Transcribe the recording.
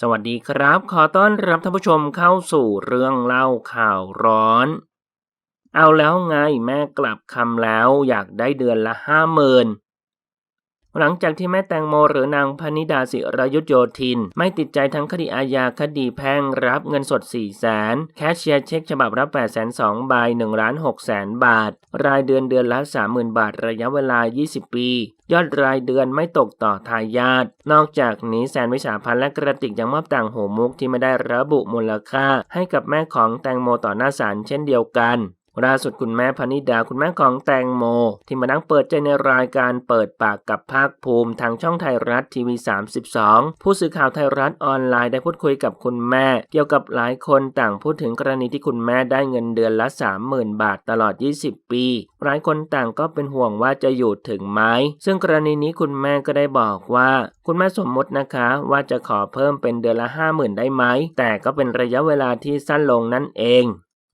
สวัสดีครับ ขอต้อนรับท่านผู้ชมเข้าสู่เรื่องเล่าข่าวร้อน เอาแล้วไงแม่กลับคำแล้วอยากได้เดือนละห้าหมื่น หลังจากที่แม่แตงโมหรือนางพนิดาศิรยุทธโยธิน ไม่ติดใจทั้งคดีอาญาคดีแพ่งรับเงินสด 4 0 0แสนแคชเชียร์เช็คฉบับรับ8 2 0 0 0ใบ1ล้าน6แสนบาท รายเดือนเดือนละ 30,000 บาทระยะเวลา 20 ปี ยอดรายเดือนไม่ตกต่อทายาทนอกจากนี้แซนวิสาพันธ์และกระติกยังมอบต่างหูมุกที่ไม่ได้ระบุมูลค่า ให้กับแม่ของแตงโมต่อหน้าศาลเช่นเดียวกัน ล่าสุดคุณแม่พนิดาคุณแม่ของแตงโม ที่มานั่งเปิดใจในรายการเปิดปากกับภาคภูมิทางช่องไทยรัฐทีวี 32 ผู้สื่อข่าวไทยรัฐออนไลน์ได้พูดคุยกับคุณแม่ เกี่ยวกับหลายคนต่างพูดถึงกรณีที่คุณแม่ได้เงินเดือนละ 30,000 บาทตลอด 20 ปี หลายคนต่างก็เป็นห่วงว่าจะอยู่ถึงไหมซึ่งกรณีนี้คุณแม่ก็ได้บอกว่า คุณแม่สมมตินะคะว่าจะขอเพิ่มเป็นเดือนละ 50,000 ได้ไหมแต่ก็เป็นระยะเวลาที่สั้นลงนั่นเอง